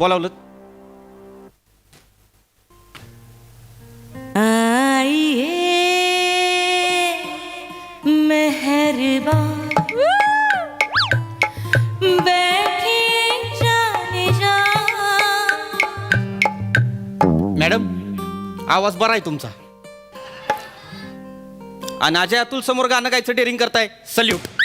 बोलावलं. मॅडम आवाज बरा आहे तुमचा. आणि अजय अतुल समोर गाणं गायचं डेअरिंग करताय. सल्यूट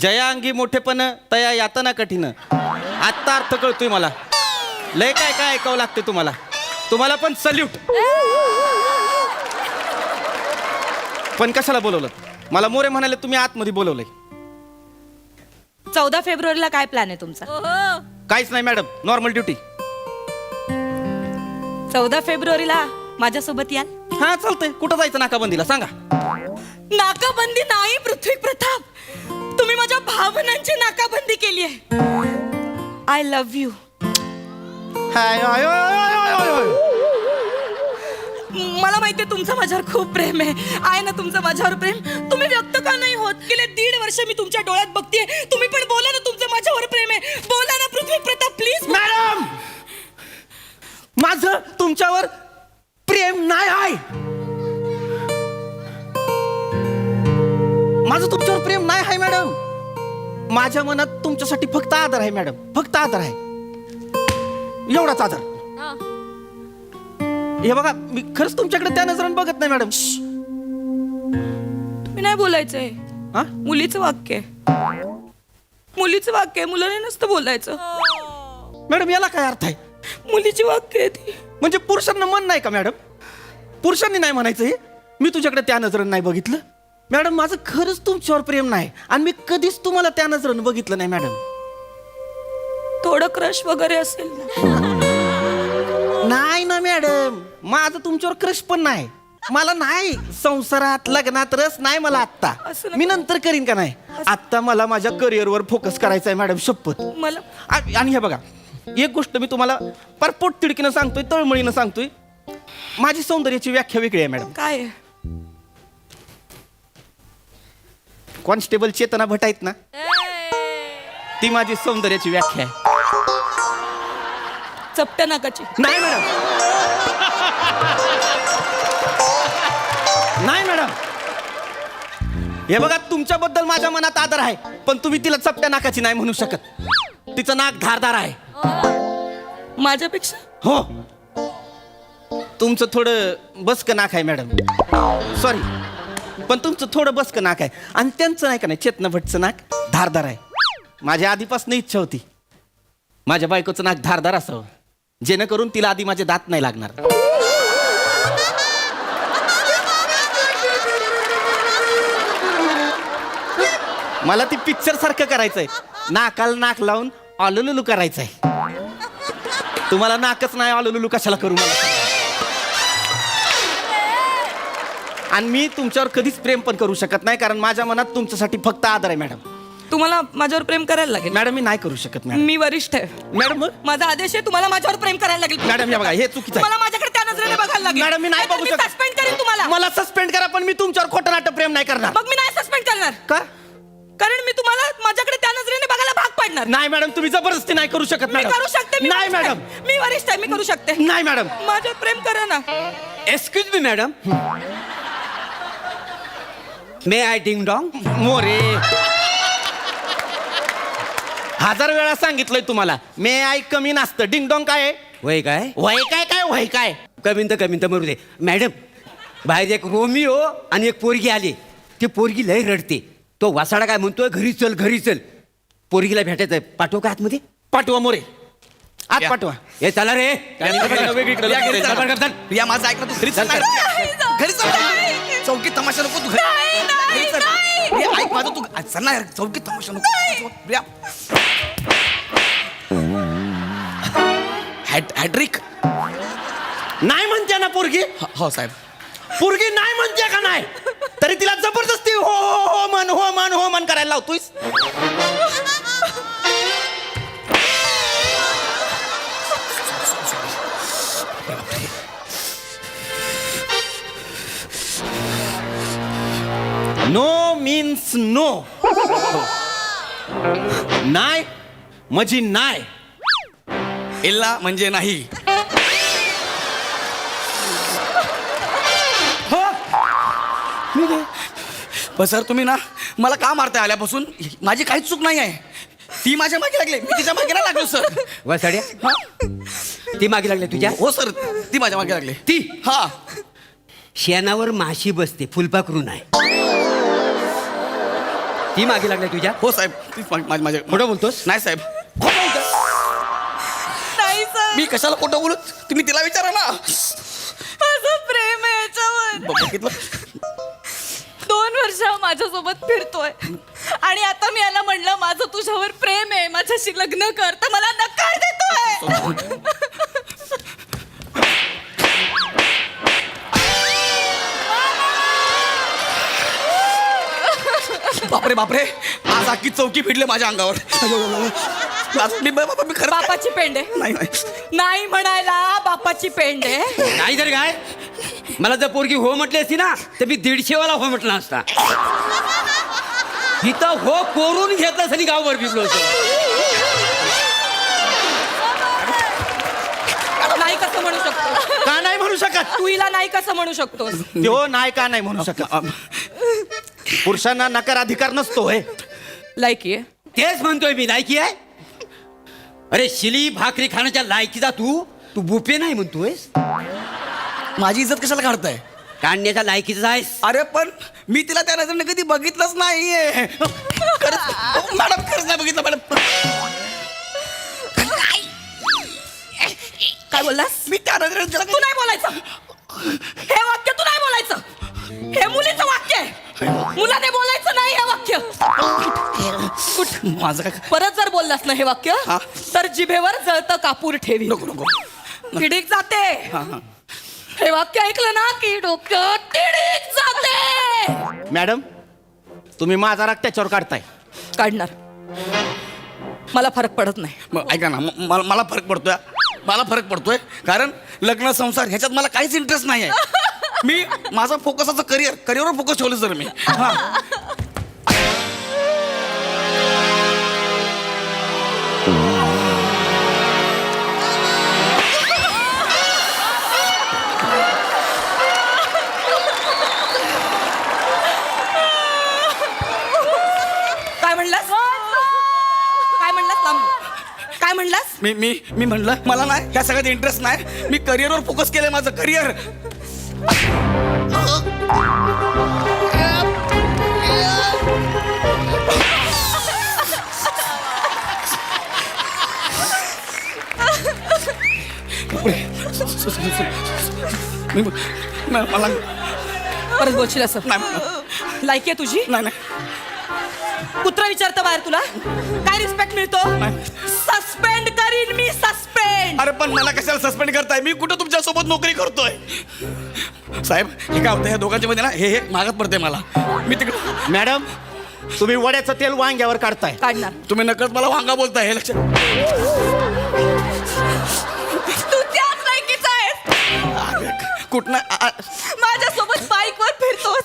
जया अंगी मोठेपण तया यातना कठीण. आत्ता अर्थ कळतोय मला. लय काय काय ऐकावं लागते तुम्हाला. तुम्हाला पण सल्यूट पण कशाला बोलवलं? मला मोरे म्हणाले तुम्ही आतमध्ये बोलवलंय. चौदा फेब्रुवारीला काय प्लॅन आहे तुमचा? काहीच नाही मॅडम नॉर्मल ड्युटी चौदा फेब्रुवारीला माझ्यासोबत याल? हा चालतंय. कुठं जायचं नाकाबंदीला? सांगा. नाकाबंदी नाही पृथ्वी प्रताप. तुम्ही माझ्या भावनांची नाकाबंदी केली आहे. I love you hi, hi, hi, hi, hi, hi. मला माहितीये तुमचं माझ्यावर खूप प्रेम आहे. आहे ना तुमचं माझ्यावर प्रेम? तुम्ही व्यक्त का नाही होत? गेले दीड वर्ष मी तुमच्या डोळ्यात बघतेय. तुम्ही पण बोला ना तुमचं माझ्यावर प्रेम आहे. बोला ना पृथ्वी प्रताप प्लीज मॅडम! माझं तुमच्यावर प्रेम नाही आहे. माझं तुमच्यावर प्रेम नाही आहे मॅडम. माझ्या मनात तुमच्यासाठी फक्त आदर आहे मॅडम. फक्त आदर आहे. एवढाच आदर. हे. बघा मी खरंच तुमच्याकडे त्या नजराने बघत नाही मॅडम. तुम्ही नाही बोलायचंय. हा? मुलीचं वाक्य. आहे. मुलीचं वाक्य आहे मुलाने नसतं बोलायचं. मॅडम याला काय अर्थ आहे? मुलीची वाक्य आहे ती. म्हणजे पुरुषांना मन नाही का मॅडम? पुरुषांनी नाही म्हणायचं हे? मी तुझ्याकडे त्या नजरेनं नाही बघितलं. मॅडम माझं खरंच तुमच्यावर प्रेम नाही आणि मी कधीच तुम्हाला त्या नजरेनं बघितलं नाही मॅडम. थोडं क्रश वगैरे असेल ना? नाही ना मॅडम. माझं तुमच्यावर क्रश पण नाही. मला नाही. संसारात लग्नात रस नाही मला आत्ता. असं नका. मी नंतर करीन का नाही? आत्ता मला माझ्या करिअरवर फोकस करायचा आहे मॅडम शपथ. मला आ- आणि हे बघा एक गोष्ट मी तुम्हाला पार पोटतिडकीनं सांगतोय तळमळीनं सांगतोय. माझी सौंदर्याची व्याख्या वेगळी आहे मॅडम. काय आहे? कॉन्स्टेबल चेतना भट आहेत ना ती माझी सौंदर्याची व्याख्या आहे. चपट्या नाकाची. नाही मॅडम. नाही मॅडम. हे बघा तुमच्याबद्दल माझ्या मनात आदर आहे पण तुम्ही तिला चपट्या नाकाची नाही म्हणू शकत. तिचं नाक धारदार आहे. माझ्यापेक्षा? हो. तुमचं थोडं बसकं नाक आहे मॅडम. सॉरी पण तुमचं थोडं बसकं नाक आहे. आणि त्यांचं नाही का नाही चेतना भटचं नाक धारदार आहे. माझ्या आधीपासून इच्छा होती. माझ्या बायकोचं नाक धारदार असावं. जेणेकरून तिला आधी माझे दात नाही लागणार. मला ती पिक्चर सारखं करायचंय. नाकाला नाक लावून ऑलुलुलू करायचंय. तुम्हाला नाकच नाही ऑलुलुलू कशाला करू मला? आणि मी तुमच्यावर कधीच प्रेम पण करू शकत नाही कारण माझ्या मनात तुमच्यासाठी फक्त आदर आहे मॅडम. तुम्हाला माझ्यावर प्रेम करायला लागेल? मॅडम मी नाही करू शकत मॅडम. मी वरिष्ठ आहे. मॅडम? माझा आदेश आहे तुम्हाला माझ्यावर प्रेम करायला लागेल. मॅडम हे बघा हे चुकीचं आहे. तुम्हाला माझ्याकडे त्या नजरेने बघायला लागेल. मॅडम मी नाही बघू शकत. सस्पेंड करेन तुम्हाला. मला सस्पेंड करा पण मी तुमच्यावर खोटं नाटक प्रेम नाही करणार. मग मी नाही सस्पेंड करणार. का? कारण मी तुम्हाला माझ्याकडे त्या नजरेने बघायला भाग पाडणार. नाही मॅडम तुम्ही जबरदस्ती नाही करू शकत मी मॅडम. करू शकते मी नाही वरिष्ठ मॅडम. मी वरिष्ठ आहे मी करू शकते. नाही मॅडम. माझ्यावर प्रेम करा ना. Excuse me madam may I ding dong More हजार वेळा सांगितलंय तुम्हाला मे आई कमी नसतं डिंग डॉंग काय वय काय वय काय काय वय काय कमीन तर कमीन तर मरू दे मॅडम बाहेर एक रोमिओ आणि एक पोरगी आली ती पोरगी लय रडते तो वासाडा काय म्हणतोय घरी चल घरी चल पोरगीला भेटायचंय पाठवू का आतमध्ये पाठवा मोरे आत या. पाठवा हे चला रे या माझं ऐक ना तू घरी चल. चौकी तमाशा नको तू घरी. नाही, नाही, घरी चल. नाही. प्रिया ऐक माझं तू आ, चल ना यार चौकी तमाशा नको. Hat hat trick. नाही म्हणते ना पोरगी. हो साहेब. पोरगी नाही म्हणते का नाही? तरी तिला जबरदस्ती हो हो हो मन हो मन हो मन करायला लावतोयस. नो मीन्स नो नाय म्हणजे नाय. इल्ला म्हणजे नाही. हो. पण सर तुम्ही ना मला का मारताय आल्यापासून? माझी काहीच चूक नाही आहे ती माझ्या मागे लागली. मी तिच्यामागे नाही लागलो सर. वसाड्या ती मागे लागल्या तुझ्या? हो सर. ती माझ्या मागे लागली. ती? हा. शेणावर माशी बसते. फुलपाखरू नाही. ती मागे लागल्या तुझ्या? हो साहेब ती माझ्या माझ्या खोटं बोलतोस? नाही साहेब. खोटं बोलतोय. नाही सर. मी कशाला खोटं बोलू? तुम्ही तिला विचारा ना. माझं प्रेम आहे याच्यावर. ब- बघितलं? दोन वर्ष हा माझ्यासोबत फिरतोय. आणि आता मी याला म्हणलं माझं तुझ्यावर प्रेम आहे माझ्याशी लग्न कर तर मला नकार देतोय. बापरे बापरे. आज अख्खी चौकी फिरले माझ्या अंगावर. आज मी ब- बाबा मी खरं बापाची पेंड. आहे नाही नाही. नाही म्हणायला बापाची पेंड. आहे नाही तर काय? मला जर पोरगी हो म्हटली असती ना तर मी दीडशेवाला हो म्हटला असता. इथं हो कोरून घेतलं असं गावभर फिरलो असतो नाही कसं म्हणू शकतो का नाही म्हणू शकत? तू हिला नाही कसं म्हणू शकतोस? तो नाही का नाही म्हणू शकत? पुरुषांना नकार अधिकार नसतो होय लायकी आहे. तेच म्हणतोय मी लायकी आहे? अरे शिली भाकरी खाण्याच्या लायकीचा तू? तू बुपे नाही म्हणतोयस? माझी इज्जत कशाला काढताय? काढण्याच्या लायकीचा आहेस. अरे पण मी तिला त्या नजरेने कधी बघितलंच नाहीये. खरंच हो, मॅडम खरंच नाही बघितलं मॅडम. काय? बोललास? मी त्या नजरेने तिला तू नाही बोलायचं. हे वाक्य तू नाही बोलायचं. हे मुलीचं वाक्य आहे. मुलाने बोलायचं नाही हे वाक्य. माझं काय? परत जर बोललास ना हे वाक्य हा. तर जिभेवर जळतं कापूर ठेवी. नको नको तिडीक जाते. हा हा. हे वाक्य ऐकलं ना की डोक्यात तिडीक जाते. मॅडम तुम्ही माझा राग त्याच्यावर काढताय. काढणार. मला फरक पडत नाही. मग ऐका ना म- मला मला फरक पडतोय. मला फरक पडतोय कारण लग्न संसार ह्याच्यात मला काहीच इंटरेस्ट नाही आहे मी माझा फोकसाचं करिअर करिअरवर फोकस ठेवलं सर मी. हा. काय म्हणलास? काय म्हणलास लांब. काय म्हणलास? मी मी मी म्हणलं मला नाही ह्या सगळ्यात इंटरेस्ट नाही. मी करिअरवर फोकस केलंय माझं करिअर मी मला परत बोलशील असं? नाही लायकी आहे तुझी? नाही नाही. कुत्रा विचारतं बाहेर तुला? काय रिस्पेक्ट मिळतो? नाही. करीन मी सस्पेंड अरे पण मला कशाला सस्पेंड करताय? मी कुठं तुमच्यासोबत नोकरी करतोय? साहेब हे काय होतं ह्या दोघांच्या मध्ये ना हे हे मागत पडते मला. मी तिकडे मॅडम तुम्ही वड्याचं तेल वांग्यावर काढताय. काढणार. तुम्ही नकळत मला वांगा बोलताय हे लक्षात तू त्याच लायकीचा आहेस. कुठनं आ- आ- माझ्यासोबत बाईक वर फिरतोस.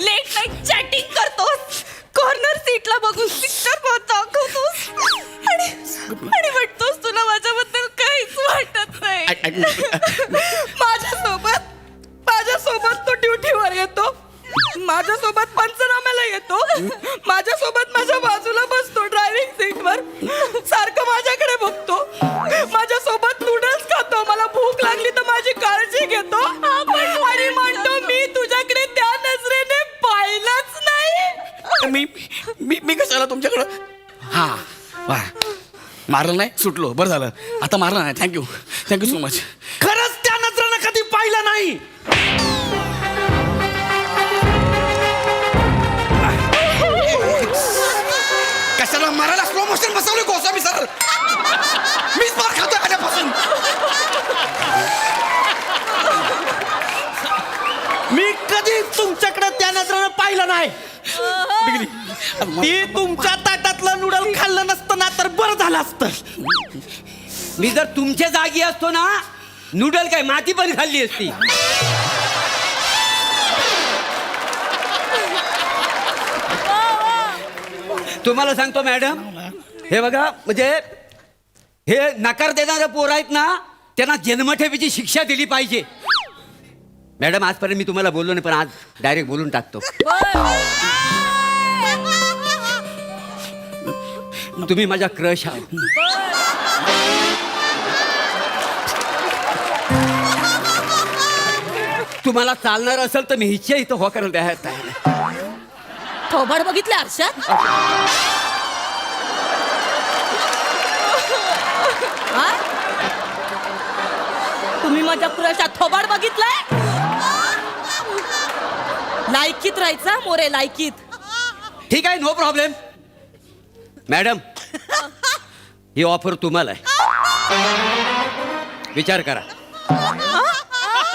लेट नाईट चॅटिंग करतोस. कॉर्नर सीटला बघून मारलं नाही सुटलो. बरं झालं. आता मारलं नाही. थँक्यू थँक्यू सो मच खरंच त्या नजरानं कधी पाहिलं नाही. कशाला मारायला स्लो मोशन बसवलं गोसावी सर मीच मार खातोय आल्यापासून मी कधी तुमच्याकडे त्या नजरानं पाहिलं नाही. ती तुमच्या झालं असतं. मी जर तुमच्या जागी असतो ना नूडल काय माती पण खाल्ली असती. तुम्हाला सांगतो मॅडम हे बघा म्हणजे हे नकार देणारे पोर आहेत ना त्यांना जन्मठेपीची शिक्षा दिली पाहिजे. मॅडम आजपर्यंत मी तुम्हाला बोललो नाही पण आज डायरेक्ट बोलून टाकतो. तुम्ही माझा क्रश आहात. तुम्हाला चालणार असेल तर मी हिच्या इथं हो करायला तयार आहे. थोबाड बघितलं आरशात? हा? तुम्ही माझ्या पुराशात थोबाड बघितलंय? लायकीत राहायचा मोरे लायकीत. ठीक आहे नो प्रॉब्लेम मॅडम ही ऑफर तुम्हाला आहे. विचार करा.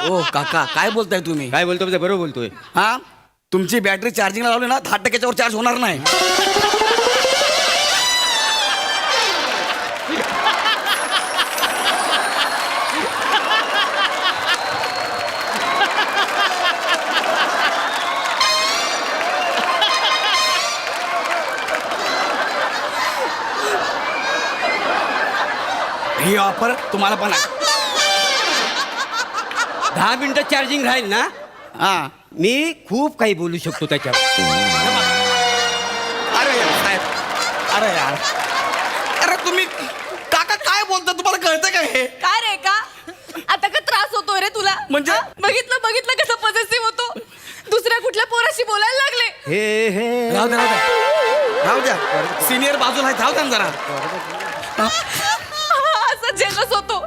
ओ काका काय बोलताय तुम्ही? काय बोलतो ते बरोबर बोलतोय. हा? तुमची बॅटरी चार्जिंगला लावली ना दहा टक्क्याच्या वर चार्ज होणार नाही. ही ऑफर तुम्हाला पण आहे. दहा मिनिटं चार्जिंग राहील ना? हा. मी खूप काही बोलू शकतो त्याच्यावर. अरे यार साहेब. अरे यार. अरे तुम्ही काका काय बोलता तुम्हाला कळतं का हे? काय रे का? आता का त्रास होतोय रे तुला? म्हणजे? हा? बघितलं बघितलं कसं पॉझिटिव्ह होतो. दुसऱ्या कुठल्या पोराशी बोलायला लागले. हे हे. राहू द्या राहू द्या. सिनियर बाजूला आहे, राहू द्या ना जरा.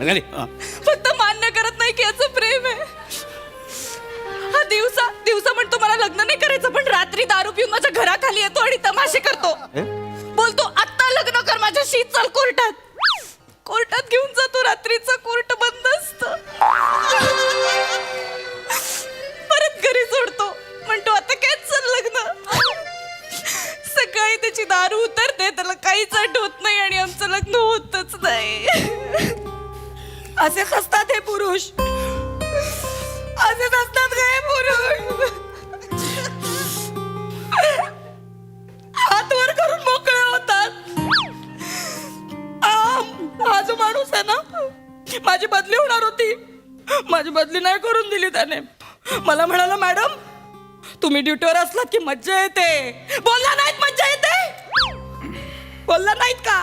बघाले. फक्त मान्य करत नाही की याचं प्रेम आहे. हा दिवसा दिवसा म्हणतो मला लग्न नाही करायचं पण रात्री दारू पिऊन माझ्या घराखाली येतो आणि तमाशे करतो? बोलतो आत्ता लग्न कर माझ्याशी चल कोर्टात. कोर्टात घेऊन जातो रात्रीचं कोर्ट बंद असत. परत घरी सोडतो. म्हणतो आता कॅन्सल लग्न. सकाळी त्याची दारू उतरते त्याला काहीच आठवत नाही आणि आमचं लग्न होतच नाही. असेच असतात हे पुरुष असेच असतात का हे पुरुष हात वर करून मोकळे होतात आम, हा जो माणूस आहे ना माझी बदली होणार होती माझी बदली नाही करून दिली त्याने मला म्हणाला मॅडम तुम्ही ड्युटीवर असलात की मज्जा येते बोलला नाहीत मज्जा येते बोलला नाहीत का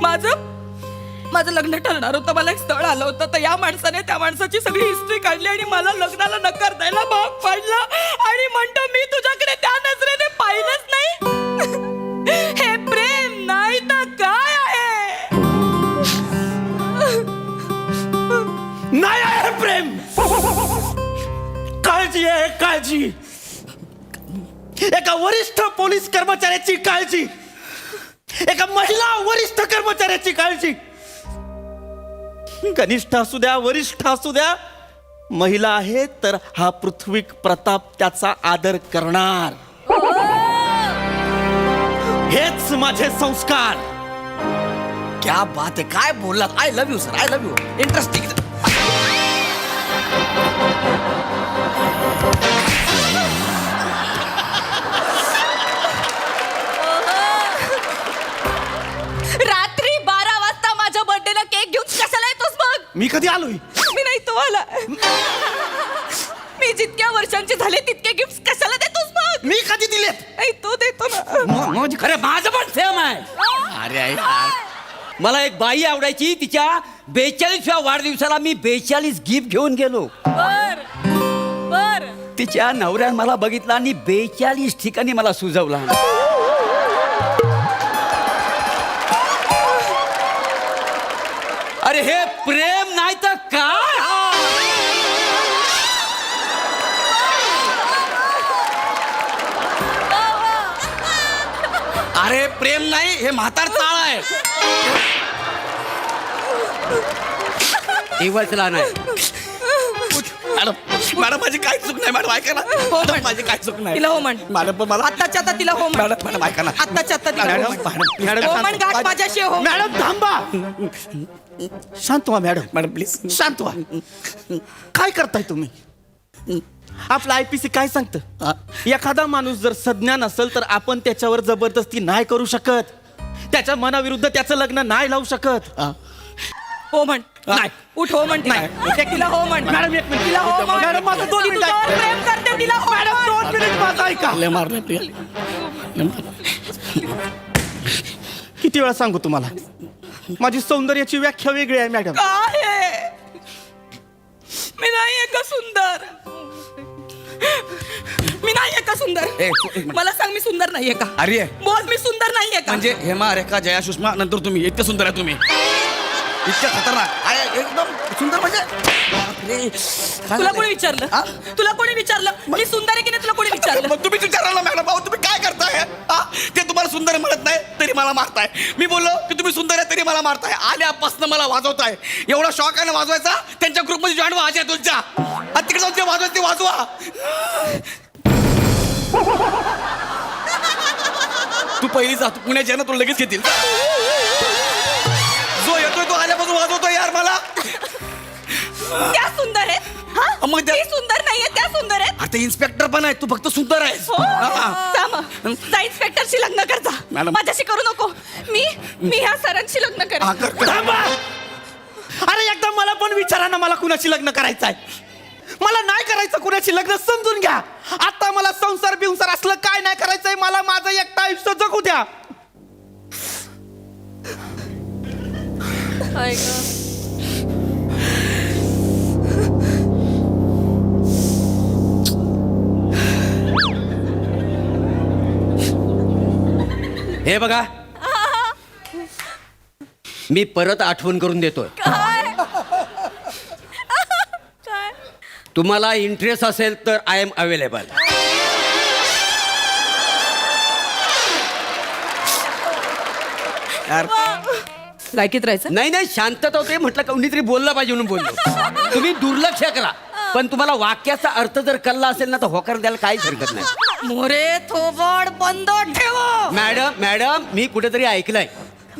माझं? माझं लग्न ठरणार होतं मला एक स्थळ आलं होतं तर या माणसाने त्या माणसाची सगळी हिस्ट्री काढली आणि मला लग्नाला नकार द्यायला भाग पाडला. आणि म्हणतो मी तुझ्याकडे त्या नजरेने पाहिलंच नाही. हे प्रेम नाही तर काय आहे? नाही आहे प्रेम. काळजी आहे काळजी. एका वरिष्ठ पोलीस कर्मचाऱ्याची काळजी. एका महिला वरिष्ठ कर्मचाऱ्याची काळजी. कनिष्ठ असू द्या वरिष्ठ असू द्या महिला आहे तर हा पृथ्वी प्रताप त्याचा आदर करणार. हेच माझे संस्कार. क्या बात आहे काय बोललात? I love you sir I love you interesting मी कधी आलोय? मी नाही तो आला. मी जितक्या वर्षांचे झाले तितके गिफ्ट कशाला देतोस मग मी कधी दिलेत? नाही तो देतो ना. म्हणजे खरं माझं पण सेम आहे. अरे यार. मला एक बाई आवडायची तिच्या बेचाळीसव्या वाढदिवसाला मी बेचाळीस गिफ्ट घेऊन गेलो. बर बर. तिच्या नवऱ्यानं मला बघितलं आणि बेचाळीस ठिकाणी मला सुजवला. काय? अरे प्रेम नाही हे म्हातार चाळ आहे. दिवसला नाही. मॅडम मॅडम माझी काय चूक नाही मॅडम ऐका ना. मॅडम, माझी काय चूक नाही. तिला हो म्हण मॅडम पण मला आत्ताच्या आता तिला हो म्हण मॅडम मॅडम ऐका ना. आत्ताच्या आता तिला हो मॅडम म्हण. मॅडम हो म्हण गाठ माझ्याशी हो. मॅडम थांबा. शांत व्हा मॅडम. मॅडम प्लीज शांत व्हा. काय करताय तुम्ही? आपलं आय पी सी काय हा. सांगतं एखादा माणूस जर सज्ञा नसेल तर आपण त्याच्यावर जबरदस्ती नाही करू शकत. त्याच्या मनाविरुद्ध त्याचं लग्न नाही लावू शकत. हा. म्हण नाही. उठ हो म्हण नाही. तिला. तिला हो म्हण मॅडम, एक मिनिट. तिला हो म्हण मॅडम, माझं दोन ती मिनिटं तुझ्यावर. प्रेम करते तिला हो म्हण. दोन मिनिट माझं ऐका लय मारलं मारलं. किती वेळा सांगू तुम्हाला माझी सौंदर्याची व्याख्या वेगळी आहे मॅडम काय आहे? मी नाहीये का सुंदर मी नाहीये का सुंदर ए, तू मिनिट. मला सांग मी सुंदर नाहीये का अरे बोल मी सुंदर नाहीये का म्हणजे हेमा रेखा जया सुषमा नंतर तुम्ही इतके सुंदर आहे तुम्ही इतके खतरनाक. अरे एकदम सुंदर म्हणजे बापरे. काय तुला झालंय? कोणी विचारलं? तुला कोणी विचारलं? मी सुंदर आहे की नाही तुला कोणी विचारलं? मग तुम्ही विचारायला मॅडम भाऊ. तुम्ही काय करताय? हा? ते तुम्हाला सुंदर म्हणत नाही तरी मला मारताय. मी बोललो की तुम्ही सुंदर आहे तरी मला मारताय. आल्यापासून मला वाजवताय. एवढा शॉक आहे ना वाजवायचा? त्यांच्या ग्रुपमध्ये जॉईन व्हा अजय तुमच्या. आणि तिकडे जाऊन जे वाजवायचं ते वाजवा. तू पहिली जा तू पुण्याची आहे ना तुला लगेच घेतील. येतोय तो आल्यापासून वाजवतोय यार मला. त्या सुंदर आहेत. हा? मग त्या- मी सुंदर नाहीये त्या सुंदर आहेत. आता इन्स्पेक्टर पण आहे तू फक्त सुंदर आहेस. हो. हा. जा मग. जा इन्स्पेक्टरशी लग्न कर जा. मॅडम. माझ्याशी करू नको. मी मी ह्या सरांशी लग्न हा, कर कर, कर. थांबा. अरे एकदा मला पण विचारा ना मला कुणाशी लग्न करायचं आहे मला नाही करायचं कुणाशी लग्न समजून घ्या. आता मला संसार बिंसार असलं काय नाही करायचंय मला माझं एकटा आयुष्य जगू द्या. हे बघा. मी परत आठवण करून देतोय. काय? काय? तुम्हाला इंटरेस्ट असेल तर आय एम अवेलेबल यार लायकीत राहायचं? नाही नाही शांतता होते म्हटलं कोणीतरी बोललं पाहिजे म्हणून बोललो. तुम्ही दुर्लक्ष करा. पण तुम्हाला वाक्याचा अर्थ जर कळला असेल ना तर होकार द्यायला काहीच हरकत नाही. मोरे थोबड बंद ठेव. मॅडम मॅडम मी कुठेतरी ऐकलंय.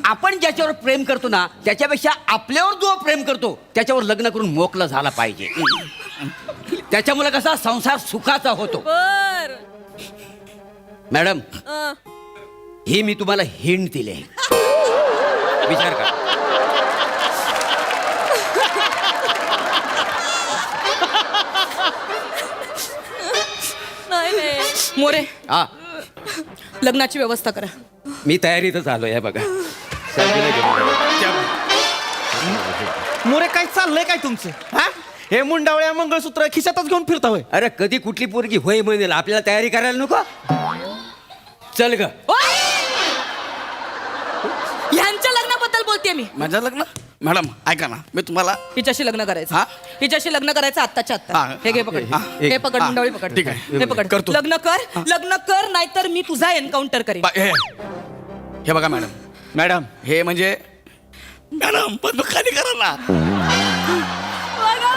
आपण ज्याच्यावर प्रेम करतो ना त्याच्यापेक्षा आपल्यावर जो प्रेम करतो त्याच्यावर लग्न करून मोकळं झाला पाहिजे. त्याच्यामुळे कसा संसार सुखाचा होतो. बर. मॅडम ही मी तुम्हाला हिंट दिले. विचार करा. मोरे. हा लग्नाची व्यवस्था करा. मी तयारीतच आलो आहे बघा. मोरे काय चाललंय काय तुमचं? हा? हे मुंडावळ्या मंगळसूत्र खिशातच घेऊन फिरता होय. अरे कधी कुठली पोरगी होय म्हणेल आपल्याला तयारी करायला नको? चल ग. बोलते मी. माझं लग्न? मॅडम ऐका ना मी तुम्हाला हिच्याशी लग्न करायचं. हा? हिच्याशी लग्न करायचं आत्ताच्या आत्ता. हा. हे घे पकड. हा. हे पकड हा. मुंडावळी पकड. ठीक आहे. हे पकड. करतो. लग्न कर लग्न कर नाहीतर मी तुझा एन्काउंटर करेन. बा- हे हे. बघा मॅडम. मॅडम हे म्हणजे मॅडम पण तू खाली करा ना.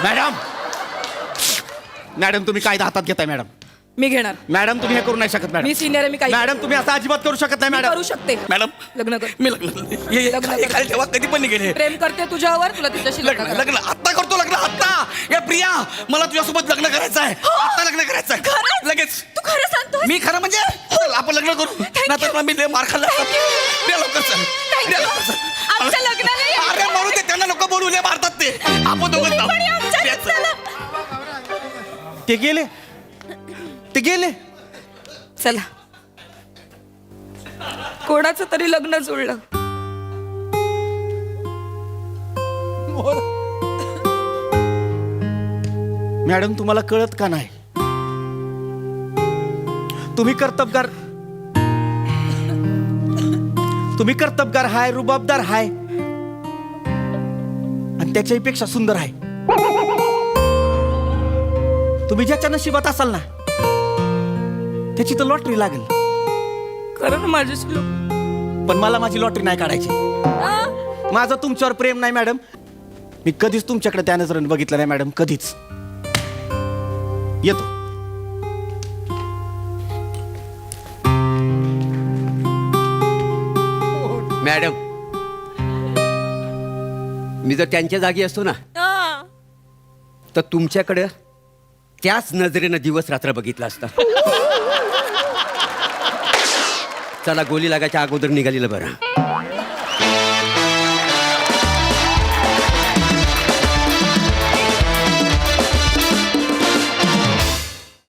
मॅडम. मॅडम तुम्ही कायदा हातात घेताय मॅडम? मी घेणार. मॅडम तुम्ही हे करू नाही शकत मॅडम. मी सिनियर आहे मी काही मॅडम तुम्ही असं अजिबात करू शकत नाही मी मॅडम करू शकते. मॅडम लग्न कर. मी लग्न हे- हे लग्न खाली कर. खाली ठेवा कधी पण निघेल हे. प्रेम करते तुझ्यावर तुला तिच्याशी लग्न लग्न. लग्न. आत्ता करतो लग्न आत्ता. या प्रिया मला तुझ्यासोबत लग्न करायचं आहे. आत्ता लग्न करायचं आहे. खरंच? लगेच. तू खरं सांगतोय मी खरं म्हणजे? चल, आपण लग्न करू. नाहीतर मी लय मार खाल्ला. Thank you. प्रिया लवकर चल. Thank Priya you. लवकर चल. आमच्या लग्नाला ये. अरे मारू दे. त्यांना नको बोलू लय मारतात ते. आपण दोघं जाऊ. या प्रिया, चल. ते गेले? ते गेले. चला. कोणाचं तरी लग्न जुळलं. मॅडम तुम्हाला कळत का नाही? तुम्ही कर्तबगार तुम्ही कर्तबगार हाय रुबाबदार हाय आणि त्याच्याही पेक्षा सुंदर आहे तुम्ही ज्याच्या नशिबात असाल ना त्याची तर लॉटरी लागेल. खरं ना माझ्याशी पण मला माझी लॉटरी नाही काढायची. माझं तुमच्यावर प्रेम नाही मॅडम. मी कधीच तुमच्याकडे त्या नजरेने बघितलं नाही मॅडम. कधीच. येतो. मॅडम मी जर त्यांच्या जागी असतो ना तर तुमच्याकडं त्याच नजरेनं दिवस रात्र बघितला असता. चला गोली लागायच्या अगोदर निघालेलं बरं.